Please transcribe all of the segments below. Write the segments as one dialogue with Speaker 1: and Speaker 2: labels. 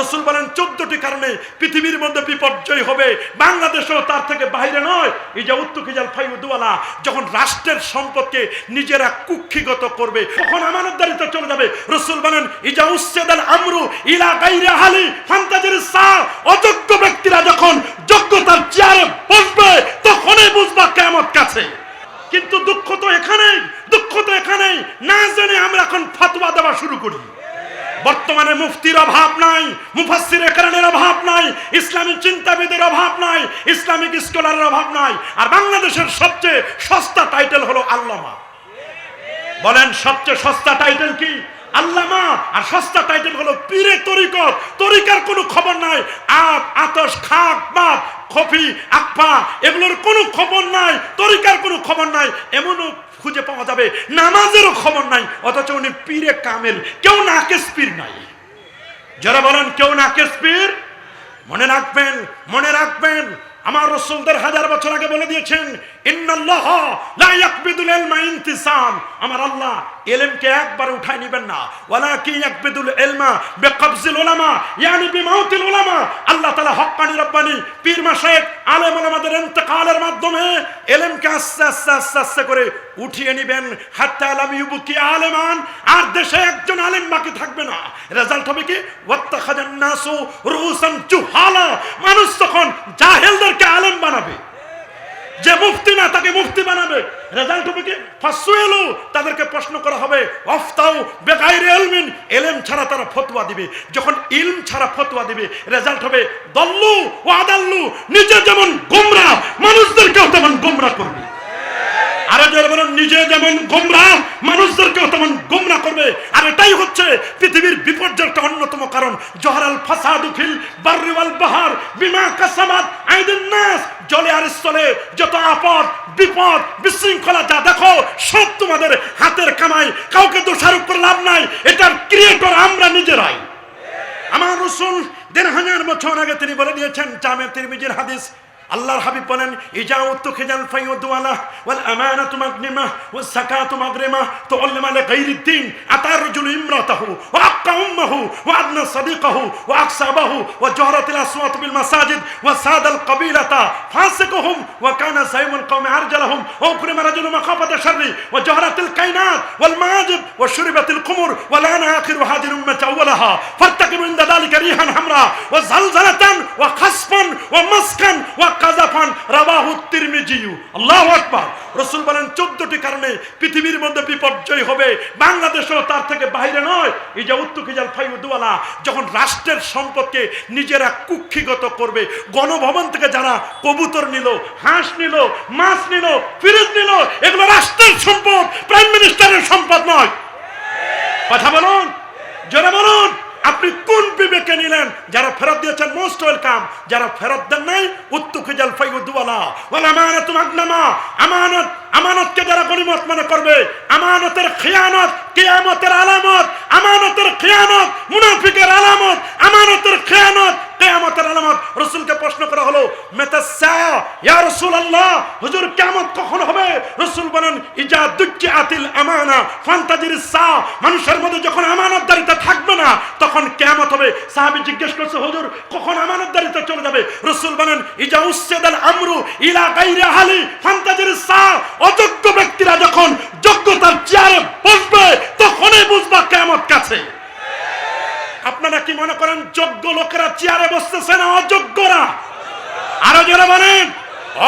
Speaker 1: রসুল বলেন, চোদ্দটি কারণে পৃথিবীর মধ্যে বিপর্যয় হবে। বাংলাদেশও তার থেকে বাইরে নয়। এই যে উত্তুকিজাল ফাইউদ্দুয়ালা যখন রাষ্ট্রের সম্পদকে নিজেরা কুক্ষিগত করবে, তখন আমানতদারিতে চলে যাবে। রসুল বলেন, ইজা উচ্ছেদাল আমরু ইলা গাইরে ফান্তাজির সা অযোগ্য ব্যক্তিরা যখন যোগ্যতার চেয়ারে বসবে তখনই বুঝবা কেমত কাছে কিন্তু দুঃখ তো এখানেই দুঃখ তো এখানেই না জেনে আমরা এখন ফতোয়া দেওয়া শুরু করি বর্তমানে মুফতির অভাব নাই মুফাসির কারণের অভাব নাই, ইসলামী চিন্তাবিদের অভাব নাই, ইসলামিক স্কলারের অভাব নাই, আর বাংলাদেশের সবচেয়ে সস্তা টাইটেল হলো আল্লামা। বলেন সবচেয়ে সস্তা টাইটেল কি? আল্লামা, আর সস্তা টাইটেল হলো পীরে তরিকত। তরিকার কোনো খবর নাই। আপ আতস খাক, বাপ, খফি আকফা এগুলোর কোনো খবর নাই। তরিকার কোনো খবর নাই। এমনও খুঁজে পাওয়া যাবে, নামাজেরও খবর নাই। অথচ উনি পীরে কামেল। কেউ নাকেস পীর নাই। যারা বলেন, কেউ নাকেস পীর মনে রাখবেন মনে রাখবেন, আমার রসুলদের হাজার বছর আগে বলে দিয়েছেন, ইন্নাল্লাহ লা ইয়াকবিদুল ইলমা ইনতিসাম। আমার আল্লাহ ইলমকে একবার উঠাই নেবেন না। ওয়ালাকি ইয়াকবিদুল ইলমা বিকবজিল উলামা, ইয়ানি বিমাউতিল উলামা। আল্লাহ তাআলা হক্কানি রব্বানি পীর মাশায়েখ আলেম ওলামাদের ইন্তেকালের মাধ্যমে ইলমকে আস্তে আস্তে আস্তে আস্তে করে উঠিয়ে নেবেন। হাত্তা আলাম ইউবুকি আলেমান, আর দেশে একজন আলেম বাকি থাকবে না। রেজাল্ট হবে কি? ওয়াত্তাখাজান নাসু রুসান জুহালা। মানুষ তখন জাহেলদেরকে আলেম বানাবে। যে মুফতি না, তাকে মুক্তি বানাবে। রেজাল্ট হবে কি? ফাসুয়েলু, তাদেরকে প্রশ্ন করা হবে অফতাও বেকাইরে এলমিন এলেম ছাড়া তারা ফতোয়া দিবে। যখন ইলম ছাড়া ফতোয়া দিবে, রেজাল্ট হবে, দল্লু ও আদাল্লু নিজে যেমন গোমরা, মানুষদেরকেও তেমন গোমরা করবে। নিজে যেমন গোমরা, মানুষদেরকেও তেমন গোমরা করবে। আর এটাই হচ্ছে পৃথিবীর বিপর্যয়ের অন্যতম কারণ। জহরাল ফাসাদু ফিল বাররিওয়াল বাহার, বিমা কাসামাত আইদিন নাস। জলে আর স্থলে যত আপদ, বিপদ, বিশৃঙ্খলা যা দেখো, সব তোমাদের হাতের কামাই। কাউকে দোষারোপ করে লাভ নাই, এটার ক্রিয়েটর আমরা নিজেরাই। আমার রসুল দেড় হাজার বছর আগে তিনি বলে দিয়েছেন, জামে তিরমিজির হাদিস আল্লাহর হাবিব বলেন ইজাউতু খিজাল ফাইয়ুদওয়ালা ওয়াল আমানাতু মাগনিমা ওয়াস সাকাতু মাগরিমা তুআল্লিমা লিগাইরিদ্দিন আতার রাজুলু ইমরাতাহু ওয়া আক্কা উম্মাহু ওয়া আদনা সাদিকাহু ওয়া আকসাবাহু ওয়া জহরাতিল আসওয়াত বিল মাসাজিদ ওয়া সাদাল কাবিলাতা ফাসিকুহুম ওয়া কানা সাইমুল কওমি আরজালাহুম ওয়া উকরিমা রাজুলু মাখাফাতা শাররি ওয়া জহরাতিল কাইনাত ওয়াল মাজিব ওয়া শুরিবাতিল কুমুর ওয়া লানা আখিরু হাদির উম্মাত আওয়ালাহা ফাত্তাকিবু ইনদা যালিকা রিহান হামরা ওয়া জালজালাতান ওয়া খাসফান ওয়া মাসকান ওয়া কাজাফান রাবাহু তিরমিজিউ। আল্লাহু আকবার। রাসূল বলেন 14টি কারণে পৃথিবীর মধ্যে বিপর্যয় হবে। বাংলাদেশও তার থেকে বাইরে নয়। এই যে উত্তুকিজাল ফাইউদ্দুয়ালা যখন রাষ্ট্রের সম্পদকে নিজেরা কুক্ষিগত করবে, গণভবন থেকে যারা কবুতর নিল, হাঁস নিল, মাছ নিল, ফিরিজ নিল, এগুলো রাষ্ট্রের সম্পদ, প্রাইম মিনিস্টারের সম্পদ নয়। কথা বলুন আপনি কোন বিবেকে নিলেন? যারা ফেরত দিয়েছেন মোস্ট ওয়েলকাম যারা ফেরত দেন নাই উত্তু খুজাল ফাইউদ্দুয়ালা আমানাতু মাগনামা। আমানত আমানতকে যারা গনিমত মনে করবে, আমানতের খিয়ানত, কিয়ামতের আলামত, আমানতের খিয়ানত, মুনাফিকের আলামত, আমানতের খিয়ানত, কিয়ামতের আলামত। রাসূলকে প্রশ্ন করা হলো, মেতাসা, ইয়া রাসূলুল্লাহ, হুজুর, কিয়ামত কখন হবে? রাসূল বলেন, ইজা দুজ্জাতিল আমানা, ফান্তাজির সা, মানুষের মধ্যে যখন আমানতদারিতা থাকবে না, তখন কিয়ামত হবে। সাহাবী জিজ্ঞেস করছে, হুজুর, কখন আমানতদারিতা চলে যাবে? রাসূল বলেন, ইজা উসসাদাল আমরু ইলা গায়রি আহলি ফান্তাজির সা। অযোগ্য ব্যক্তিরা যখন যোগ্যতার চেয়ারে বসবে, তখনই বুঝবা কিয়ামত কাছে। আপনারা কি মনে করেন, যোগ্য লোকেরা চেয়ারে বসতেছে না, অযোগ্যরা? আরও যারা বলেন।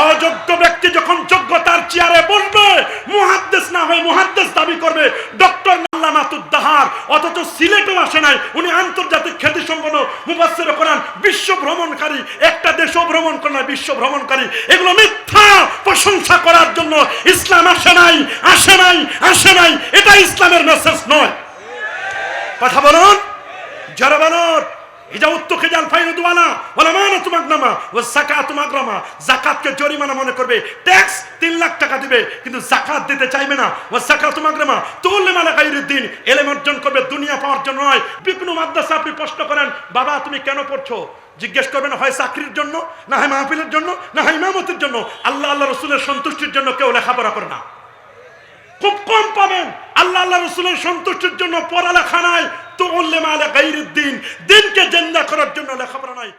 Speaker 1: অযোগ্য ব্যক্তি যখন যোগ্যতার চেয়ারে বসবে, মুহাদ্দেস না হয়ে মুহাদ্দেস দাবি করবে, ডক্টর অথচ আসে নাই, উনি আন্তর্জাতিক খ্যাতি সম্পন্ন কোরআন, বিশ্ব ভ্রমণকারী, একটা দেশও ভ্রমণ করে না বিশ্ব ভ্রমণকারী। এগুলো মিথ্যা, প্রশংসা করার জন্য ইসলাম আসে নাই আসে নাই আসে নাই, এটা ইসলামের মেসেজ নয়। কথা বলুন যারা বলুন ইজা উত্তুকে জাল ফাইনুদওয়ালা ওয়ালা মাগনামা ওয়া যাকাতু মাগরামা। যাকাতকে জরিমানা মনে করবে। ট্যাক্স 3 লাখ টাকা দিবে, কিন্তু যাকাত দিতে চাইবে না। ওয়া যাকাতু মাগরামা ইলম অর্জন করবে, দুনিয়া পাওয়ার জন্য নয়। মাদ্রাসা, আপনি প্রশ্ন করেন, বাবা, তুমি কেন পড়ছো? জিজ্ঞেস করবেন, হয় চাকরির জন্য, না হয় মাহফিলের জন্য, না হয় ইমামতির জন্য? আল্লাহ আল্লাহ রসুলের সন্তুষ্টির জন্য কেউ লেখাপড়া করে না। খুব কম পাবেন। আল্লাহ আল্লাহ রসুলের সন্তুষ্টির জন্য পড়ালেখা নাই। তো উল্লেম আলা গাইরুদ্দিন দিনকে জেন্দা করার জন্য লেখাপড়া নাই।